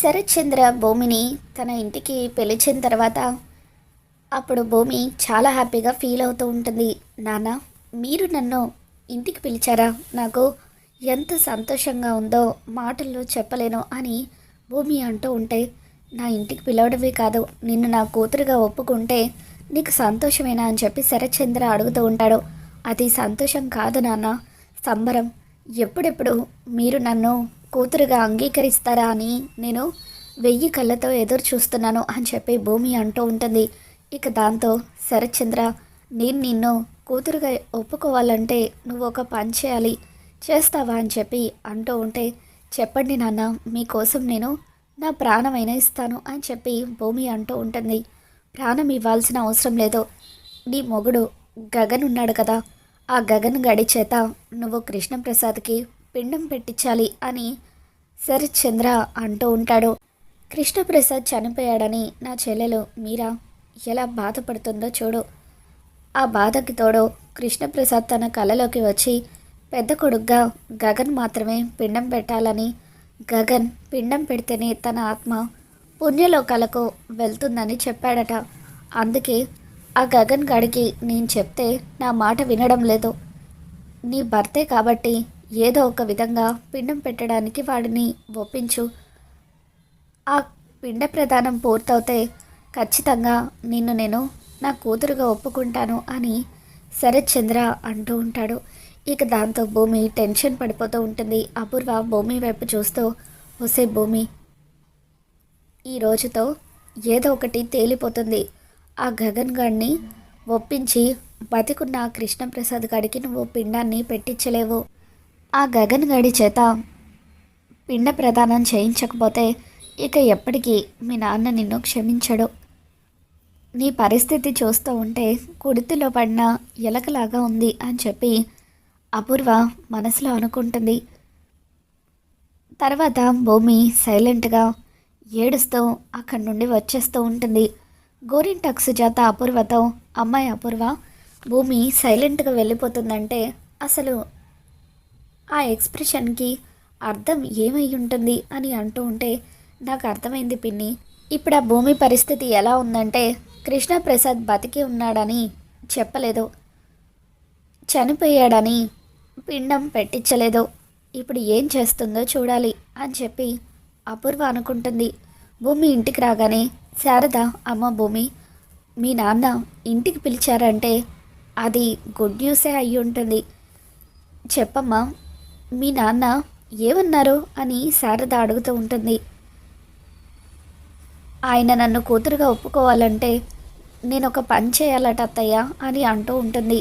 శరత్చంద్ర భూమిని తన ఇంటికి పిలిచిన తర్వాత అప్పుడు భూమి చాలా హ్యాపీగా ఫీల్ అవుతూ ఉంటుంది. నాన్న మీరు నన్ను ఇంటికి పిలిచారా? నాకు ఎంత సంతోషంగా ఉందో మాటల్లో చెప్పలేను అని భూమి అంటూ ఉంటే నా ఇంటికి పిలవడమే కాదు నిన్ను నా కూతురుగా ఒప్పుకుంటే నీకు సంతోషమేనా? అని చెప్పి శరత్చంద్ర అడుగుతూ ఉంటాడు. అది సంతోషం కాదు నాన్న. సంబరం ఎప్పుడెప్పుడు మీరు నన్ను కూతురుగా అంగీకరిస్తారా అని నేను వెయ్యి కళ్ళతో ఎదురు చూస్తున్నాను అని చెప్పి భూమి అంటూ ఉంటుంది. ఇక దాంతో శరత్చంద్ర నేను నిన్ను కూతురుగా ఒప్పుకోవాలంటే నువ్వు ఒక పని చేయాలి చేస్తావా అని చెప్పి అంటూ ఉంటే చెప్పండి నాన్న మీకోసం నేను నా ప్రాణమైనా ఇస్తాను అని చెప్పి భూమి అంటూ ఉంటుంది. ప్రాణం ఇవ్వాల్సిన అవసరం లేదు. నీ మొగుడు గగన్ ఉన్నాడు కదా ఆ గగన్ గడి చేత నువ్వు కృష్ణప్రసాద్కి పిండం పెట్టించాలి అని శరత్ చంద్ర అంటూ ఉంటాడు. కృష్ణప్రసాద్ చనిపోయాడని నా చెల్లెలు మీరా ఎలా బాధపడుతుందో చూడు. ఆ బాధకి తోడు కృష్ణప్రసాద్ తన కళలోకి వచ్చి పెద్ద కొడుగ్గా గగన్ మాత్రమే పిండం పెట్టాలని గగన్ పిండం పెడితేనే తన ఆత్మ పుణ్యలోకాలకు వెళ్తుందని చెప్పాడట. అందుకే ఆ గగన్ గడికి నేను చెప్తే నా మాట వినడం లేదు. నీ భర్తే కాబట్టి ఏదో ఒక విధంగా పిండం పెట్టడానికి వాడిని ఒప్పించు. ఆ పిండ ప్రదానం పూర్తవుతే ఖచ్చితంగా నిన్ను నేను నా కూతురుగా ఒప్పుకుంటాను అని శరత్ చంద్ర అంటూ ఉంటాడు. ఇక దాంతో భూమి టెన్షన్ పడిపోతూ ఉంటుంది. అపూర్వ భూమి వైపు చూస్తూ వసే భూమి ఈ రోజుతో ఏదో ఒకటి తేలిపోతుంది. ఆ గగన్ గాడిని ఒప్పించి బతికున్న కృష్ణప్రసాద్ గాడికి నువ్వు పిండాన్ని పెట్టించలేవు. ఆ గగన్ గడి చేత పిండ ప్రదానం చేయించకపోతే ఇక ఎప్పటికీ మీ నాన్న నిన్ను క్షమించడు. నీ పరిస్థితి చూస్తూ ఉంటే కుడితిలో పడిన ఎలకలాగా ఉంది అని చెప్పి అపూర్వ మనసులో అనుకుంటుంది. తర్వాత భూమి సైలెంట్గా ఏడుస్తూ అక్కడి నుండి వచ్చేస్తూ ఉంటుంది. గోరింటక్స్ సుజాత అపూర్వతో అమ్మాయి అపూర్వ భూమి సైలెంట్గా వెళ్ళిపోతుందంటే అసలు ఆ ఎక్స్ప్రెషన్కి అర్థం ఏమై ఉంటుంది అని అంటూ ఉంటే నాకు అర్థమైంది పిన్ని. ఇప్పుడు ఆ భూమి పరిస్థితి ఎలా ఉందంటే కృష్ణప్రసాద్ బతికి ఉన్నాడని చెప్పలేదు. చనిపోయాడని పిండం పెట్టించలేదు. ఇప్పుడు ఏం చేస్తుందో చూడాలి అని చెప్పి అపూర్వ అనుకుంటుంది. భూమి ఇంటికి రాగానే శారద అమ్మ భూమి మీ నాన్న ఇంటికి పిలిచారంటే అది గుడ్ న్యూసే అయి ఉంటుంది చెప్పమ్మా మీ నాన్న ఏమన్నారు అని శారద అడుగుతూ ఉంటుంది. ఆయన నన్ను కూతురుగా ఒప్పుకోవాలంటే నేను ఒక పని చేయాలట అత్తయ్య అని అంటూ ఉంటుంది.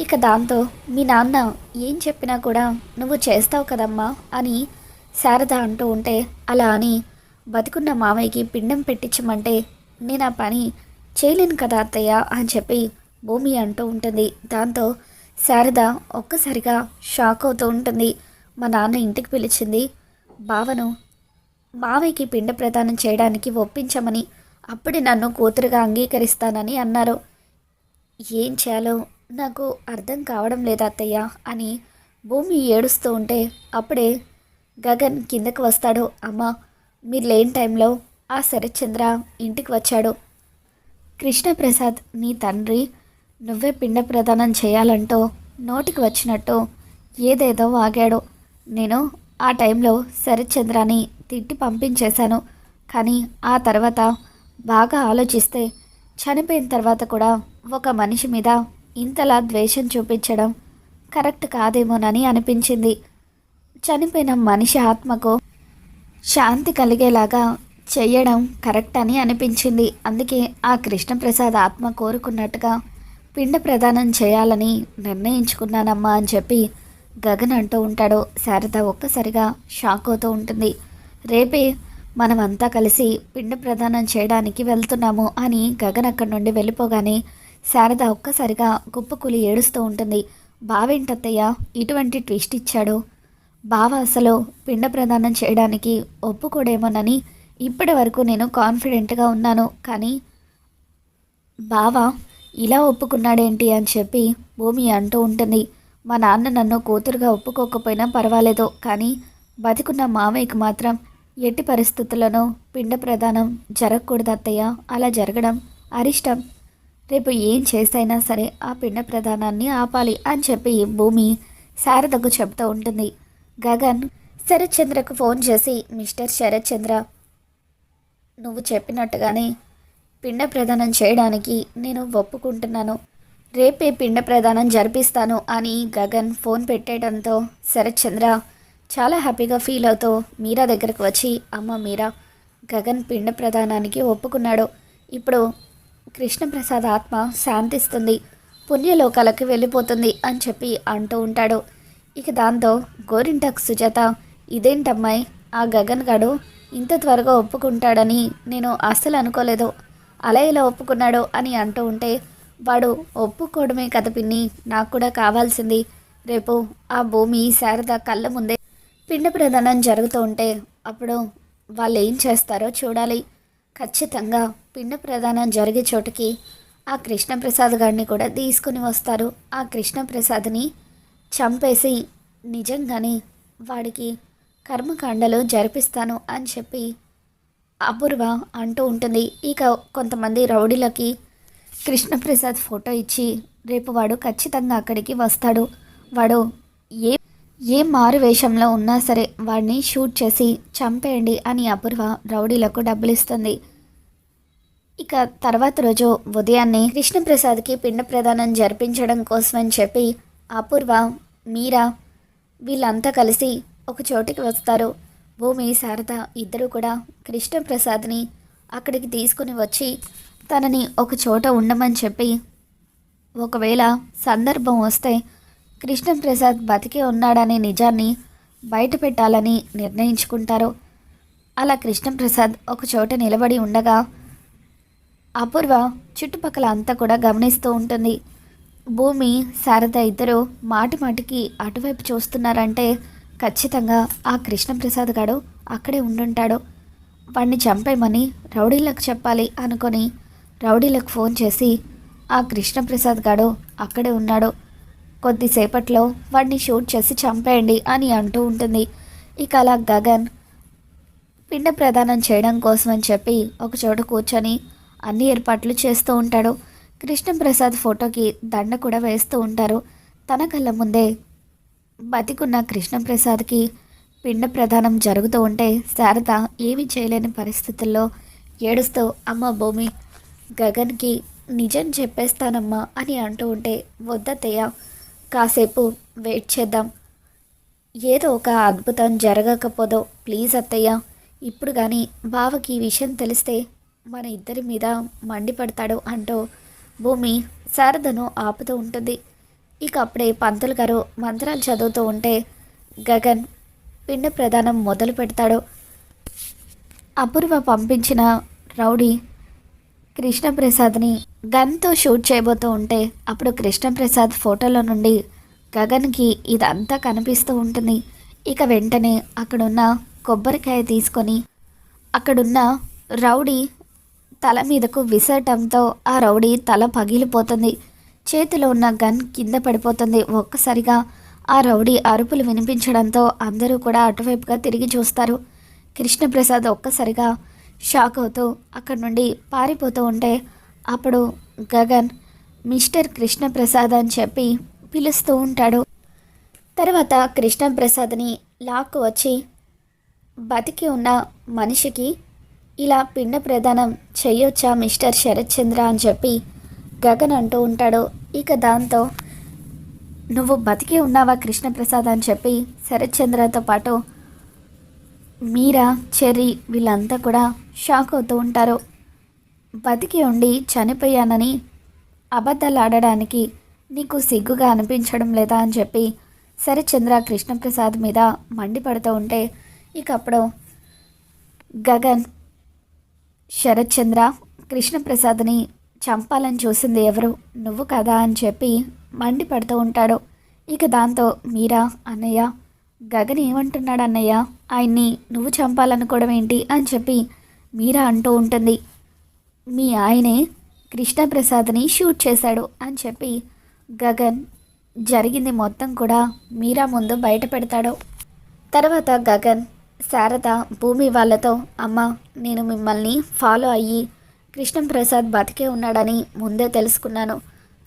ఇక దాంతో మీ నాన్న ఏం చెప్పినా కూడా నువ్వు చేస్తావు కదమ్మా అని శారద అంటూ ఉంటే అలా అని బతుకున్న మామయ్యకి పిండం పెట్టించమంటే నేను ఆ పని చేయలేను కదా అత్తయ్య అని చెప్పి భూమి అంటూ ఉంటుంది. దాంతో శారద ఒక్కసారిగా షాక్ అవుతూ ఉంటుంది. మా నాన్న ఇంటికి పిలిచింది బావను మావయ్యకి పిండ ప్రదానం చేయడానికి ఒప్పించమని అప్పుడే నన్ను కూతురుగా అంగీకరిస్తానని అన్నారు. ఏం చేయాలో నాకు అర్థం కావడం లేదు అత్తయ్య అని భూమి ఏడుస్తూ ఉంటే అప్పుడే గగన్ కిందకు వస్తాడు. అమ్మ మీరు లేని టైంలో ఆ శరత్చంద్ర ఇంటికి వచ్చాడు. కృష్ణప్రసాద్ నీ తండ్రి నువ్వే పిండ ప్రదానం చేయాలంటూ నోటికి వచ్చినట్టు ఏదేదో వాగాడు. నేను ఆ టైంలో శరత్చంద్రాన్ని తిట్టి పంపించేశాను. కానీ ఆ తర్వాత బాగా ఆలోచిస్తే చనిపోయిన తర్వాత కూడా ఒక మనిషి మీద ఇంతలా ద్వేషం చూపించడం కరెక్ట్ కాదేమోనని అనిపించింది. చనిపోయిన మనిషి ఆత్మకు శాంతి కలిగేలాగా చేయడం కరెక్ట్ అని అనిపించింది. అందుకే ఆ కృష్ణప్రసాద్ ఆత్మ కోరుకున్నట్టుగా పిండ ప్రదానం చేయాలని నిర్ణయించుకున్నానమ్మా అని చెప్పి గగన్ అంటూ ఉంటాడో. శారద ఒక్కసారిగా షాక్ అవుతూ ఉంటుంది. రేపే మనమంతా కలిసి పిండ ప్రదానం చేయడానికి వెళ్తున్నాము అని గగన్ అక్కడి నుండి వెళ్ళిపోగానే శారద ఒక్కసారిగా కుప్పకూలి ఏడుస్తూ ఉంటుంది. బావేంటత్తయ్య ఇటువంటి ట్విస్ట్ ఇచ్చాడు. బావ అసలు పిండ ప్రదానం చేయడానికి ఒప్పుకోడేమోనని ఇప్పటి వరకు నేను కాన్ఫిడెంట్గా ఉన్నాను. కానీ బావ ఇలా ఒప్పుకున్నాడేంటి అని చెప్పి భూమి అంటూ ఉంటుంది. మా నాన్న నన్ను కూతురుగా ఒప్పుకోకపోయినా పర్వాలేదు కానీ బతికున్న మామయ్యకు మాత్రం ఎట్టి పరిస్థితుల్లోనూ పిండ ప్రదానం జరగకూడదు అత్తయ్య. అలా జరగడం అరిష్టం. రేపు ఏం చేసైనా సరే ఆ పిండ ప్రదానాన్ని ఆపాలి అని చెప్పి భూమి శారదకు చెప్తూ ఉంటుంది. గగన్ శరత్ చంద్రకు ఫోన్ చేసి మిస్టర్ శరత్ చంద్ర నువ్వు చెప్పినట్టుగానే పిండ ప్రదానం చేయడానికి నేను ఒప్పుకుంటున్నాను. రేపే పిండ ప్రదానం జరిపిస్తాను అని గగన్ ఫోన్ పెట్టేయడంతో శరత్ చంద్ర చాలా హ్యాపీగా ఫీల్ అవుతూ మీరా దగ్గరకు వచ్చి అమ్మ మీరా గగన్ పిండ ప్రదానానికి ఒప్పుకున్నాడు. ఇప్పుడు కృష్ణప్రసాద్ ఆత్మ శాంతిస్తుంది పుణ్యలోకాలకు వెళ్ళిపోతుంది అని చెప్పి అంటూ ఉంటాడు. ఇక దాంతో గోరింటాకు సుజాత ఇదేంటమ్మాయి? ఆ గగన్ గడు ఇంత త్వరగా ఒప్పుకుంటాడని నేను అస్సలు అనుకోలేదు. అలా ఇలా ఒప్పుకున్నాడు? అని అంటూ ఉంటే వాడు ఒప్పుకోవడమే కదా పిన్ని. నాకు కూడా కావాల్సింది. రేపు ఆ భూమి శారద కళ్ళ ముందే పిండ ప్రదానం జరుగుతూ ఉంటే అప్పుడు వాళ్ళు ఏం చేస్తారో చూడాలి. ఖచ్చితంగా పిండ ప్రదానం జరిగే చోటుకి ఆ కృష్ణప్రసాద్ గారిని కూడా తీసుకుని వస్తారు. ఆ కృష్ణప్రసాద్ని చంపేసి నిజంగానే వాడికి కర్మకాండలు జరిపిస్తాను అని చెప్పి అపూర్వ అంటూ ఉంటుంది. ఇక కొంతమంది రౌడీలకి కృష్ణప్రసాద్ ఫోటో ఇచ్చి రేపు వాడు ఖచ్చితంగా అక్కడికి వస్తాడు. వాడు ఏ ఏ మారు వేషంలో ఉన్నా సరే వాడిని షూట్ చేసి చంపేయండి అని అపూర్వ రౌడీలకు డబ్బులు ఇస్తుంది ఇక తర్వాత రోజు ఉదయాన్నే కృష్ణప్రసాద్కి పిండ ప్రదానం జరిపించడం కోసమని చెప్పి అపూర్వ మీరా వీళ్ళంతా కలిసి ఒక చోటికి వస్తారు. భూమి శారద ఇద్దరు కూడా కృష్ణప్రసాద్ని అక్కడికి తీసుకుని వచ్చి తనని ఒక చోట ఉండమని చెప్పి ఒకవేళ సందర్భం వస్తే కృష్ణప్రసాద్ బతికే ఉన్నాడనే నిజాన్ని బయట పెట్టాలని నిర్ణయించుకుంటారు. అలా కృష్ణప్రసాద్ ఒక చోట నిలబడి ఉండగా అపూర్వ చుట్టుపక్కల అంతా కూడా గమనిస్తూ ఉంటుంది. భూమి శారద ఇద్దరు మాటి మాటికి అటువైపు చూస్తున్నారంటే ఖచ్చితంగా ఆ కృష్ణప్రసాద్ గాడు అక్కడే ఉండుంటాడు. వాడిని చంపేయమని రౌడీలకు చెప్పాలి అనుకొని రౌడీలకు ఫోన్ చేసి ఆ కృష్ణప్రసాద్ గాడు అక్కడే ఉన్నాడు. కొద్దిసేపట్లో వాడిని షూట్ చేసి చంపేయండి అని అంటూ ఉంటుంది. ఇక అలా గగన్ పిండ ప్రదానం చేయడం కోసం అని చెప్పి ఒక చోట కూర్చొని అన్ని ఏర్పాట్లు చేస్తూ ఉంటాడు. కృష్ణప్రసాద్ ఫోటోకి దండ కూడా వేస్తూ ఉంటారు. తన కళ్ళ ముందే బతికున్న కృష్ణప్రసాద్కి పిండ ప్రదానం జరుగుతూ ఉంటే శారద ఏమీ చేయలేని పరిస్థితుల్లో ఏడుస్తూ అమ్మ భూమి గగన్కి నిజం చెప్పేస్తానమ్మా అని అంటూ ఉంటే వద్దతయ్య కాసేపు వెయిట్ చేద్దాం. ఏదో ఒక అద్భుతం జరగకపోదో ప్లీజ్ అత్తయ్య. ఇప్పుడు కానీ బావకి ఈ విషయం తెలిస్తే మన ఇద్దరి మీద మండిపడతాడు అంటూ భూమి శారదను ఆపుతూ ఉంటుంది. ఇక అప్పుడే పంతులు గారు మంత్రాలు చదువుతూ ఉంటే గగన్ పిండ ప్రదానం మొదలు పెడతాడు అపూర్వ పంపించిన రౌడీ కృష్ణప్రసాద్ని గన్తో షూట్ చేయబోతూ ఉంటే అప్పుడు కృష్ణప్రసాద్ ఫోటోలో నుండి గగన్కి ఇదంతా కనిపిస్తూ ఉంటుంది. ఇక వెంటనే అక్కడున్న కొబ్బరికాయ తీసుకొని అక్కడున్న రౌడీ తల మీదకు విసరటంతో ఆ రౌడీ తల పగిలిపోతుంది. చేతిలో ఉన్న గన్ కింద పడిపోతుంది. ఒక్కసారిగా ఆ రౌడీ అరుపులు వినిపించడంతో అందరూ కూడా అటువైపుగా తిరిగి చూస్తారు. కృష్ణప్రసాద్ ఒక్కసారిగా షాక్ అవుతూ అక్కడి నుండి పారిపోతూ ఉంటే అప్పుడు గగన్ మిస్టర్ కృష్ణప్రసాద్ అని చెప్పి పిలుస్తూ ఉంటాడు. తర్వాత కృష్ణప్రసాద్ని లాక్కు వచ్చి బతికి ఉన్న మనిషికి ఇలా పిండ ప్రదానం చేయొచ్చా మిస్టర్ శరత్ చంద్ర అని చెప్పి గగన్ అంటూ ఉంటాడు. ఇక దాంతో నువ్వు బతికి ఉన్నావా కృష్ణప్రసాద్ అని చెప్పి శరత్ చంద్రతో పాటు మీరా చెర్రీ వీళ్ళంతా కూడా షాక్ అవుతూ ఉంటారు. బతికి ఉండి చనిపోయానని అబద్ధాలు ఆడడానికి నీకు సిగ్గుగా అనిపించడం లేదా అని చెప్పి శరత్చంద్ర కృష్ణప్రసాద్ మీద మండిపడుతూ ఉంటే ఇక అప్పుడు గగన్ శరత్చంద్ర కృష్ణప్రసాద్ని చంపాలని చూసింది ఎవరు? నువ్వు కదా అని చెప్పి మండిపడుతూ ఉంటాడు. ఇక దాంతో మీరా అన్నయ్య గగన్ ఏమంటున్నాడు అన్నయ్య ఆయన్ని నువ్వు చంపాలనుకోవడం ఏంటి అని చెప్పి మీరా అంటూ ఉంటుంది. మీ ఆయనే కృష్ణప్రసాద్ని షూట్ చేశాడు అని చెప్పి గగన్ జరిగింది మొత్తం కూడా మీరా ముందు బయట పెడతాడు. తర్వాత గగన్ శారద భూమి వాళ్ళతో అమ్మ నేను మిమ్మల్ని ఫాలో అయ్యి కృష్ణప్రసాద్ బతికే ఉన్నాడని ముందే తెలుసుకున్నాను.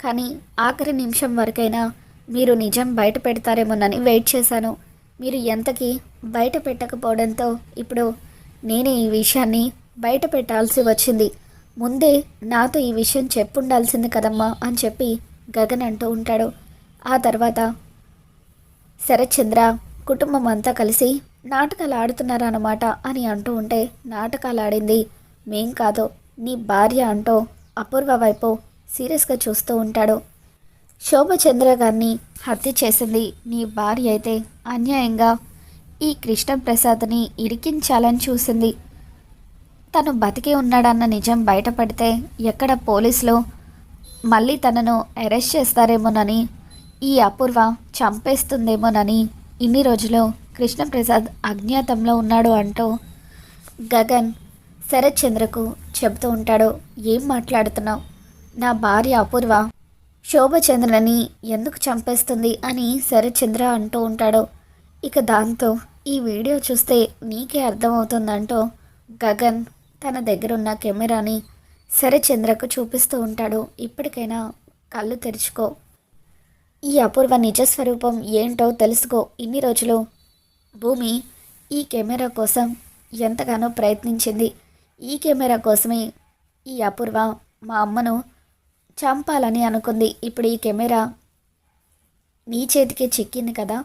కానీ ఆఖరి నిమిషం వరకైనా మీరు నిజం బయట పెడతారేమోనని వెయిట్ చేశాను. మీరు ఎంతకి బయట పెట్టకపోవడంతో ఇప్పుడు నేనే ఈ విషయాన్ని బయట పెట్టాల్సి వచ్చింది. ముందే నాతో ఈ విషయం చెప్పుండాల్సింది కదమ్మా అని చెప్పి గగన్ అంటూ ఉంటాడు. ఆ తర్వాత శరత్చంద్ర కుటుంబం అంతా కలిసి నాటకాలు ఆడుతున్నారన్నమాట అని అంటూ ఉంటే నాటకాలు ఆడింది మేం కాదు నీ భార్య అంటూ అపూర్వ వైపు సీరియస్గా చూస్తూ ఉంటాడు. శోభచంద్ర గారిని హత్య చేసింది. నీ భార్య అయితే అన్యాయంగా ఈ కృష్ణప్రసాద్ని ఇరికించాలని చూసింది. తను బతికే ఉన్నాడన్న నిజం బయటపడితే ఎక్కడ పోలీసులు మళ్ళీ తనను అరెస్ట్ చేస్తారేమోనని ఈ అపూర్వ చంపేస్తుందేమోనని ఇన్ని రోజులు కృష్ణప్రసాద్ అజ్ఞాతంలో ఉన్నాడు అంటూ గగన్ శరత్ చంద్రకు చెబుతూ ఉంటాడు. ఏం మాట్లాడుతున్నావు? నా భార్య అపూర్వ శోభచంద్రని ఎందుకు చంపేస్తుంది అని శరచంద్ర అంటూ ఉంటాడు. ఇక దాంతో ఈ వీడియో చూస్తే నీకే అర్థమవుతుందంటూ గగన్ తన దగ్గరున్న కెమెరాని శరచంద్రకు చూపిస్తూ ఉంటాడు. ఇప్పటికైనా కళ్ళు తెరుచుకో. ఈ అపూర్వ నిజస్వరూపం ఏంటో తెలుసుకో. ఇన్ని రోజులు భూమి ఈ కెమెరా కోసం ఎంతగానో ప్రయత్నించింది. ఈ కెమెరా కోసమే ఈ అపూర్వ మా అమ్మను చంపాలని అనుకుంది. ఇప్పుడు ఈ కెమెరా నీ చేతికే చిక్కింది కదా.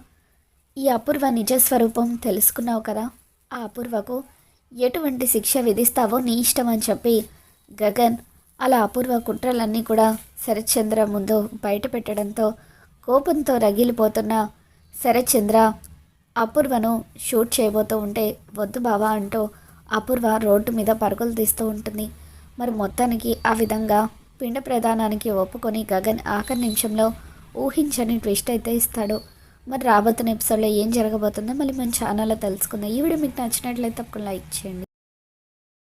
ఈ అపూర్వ నిజస్వరూపం తెలుసుకున్నావు కదా. ఆ అపూర్వకు ఎటువంటి శిక్ష విధిస్తావో నీ ఇష్టం అని చెప్పి గగన్ అలా అపూర్వ కుట్రలన్నీ కూడా శరత్చంద్ర ముందు బయట పెట్టడంతో కోపంతో రగిలిపోతున్న శరత్చంద్ర అపూర్వను షూట్ చేయబోతూ ఉంటే వద్దు బావా అంటూ అపూర్వ రోడ్డు మీద పరుగులు తీస్తూ ఉంటుంది. మరి మొత్తానికి ఆ విధంగా పిండ ప్రధానానికి ఒప్పుకొని గగన్ ఆఖరి నిమిషంలో ఊహించని ట్విస్ట్ అయితే ఇస్తాడు. మరి రాబోతున్న ఎపిసోడ్లో ఏం జరగబోతుందో మళ్ళీ మన ఛానల్లో తెలుసుకుందాం. ఈ వీడియో మీకు నచ్చినట్లయితే తప్పకుండా లైక్ చేయండి.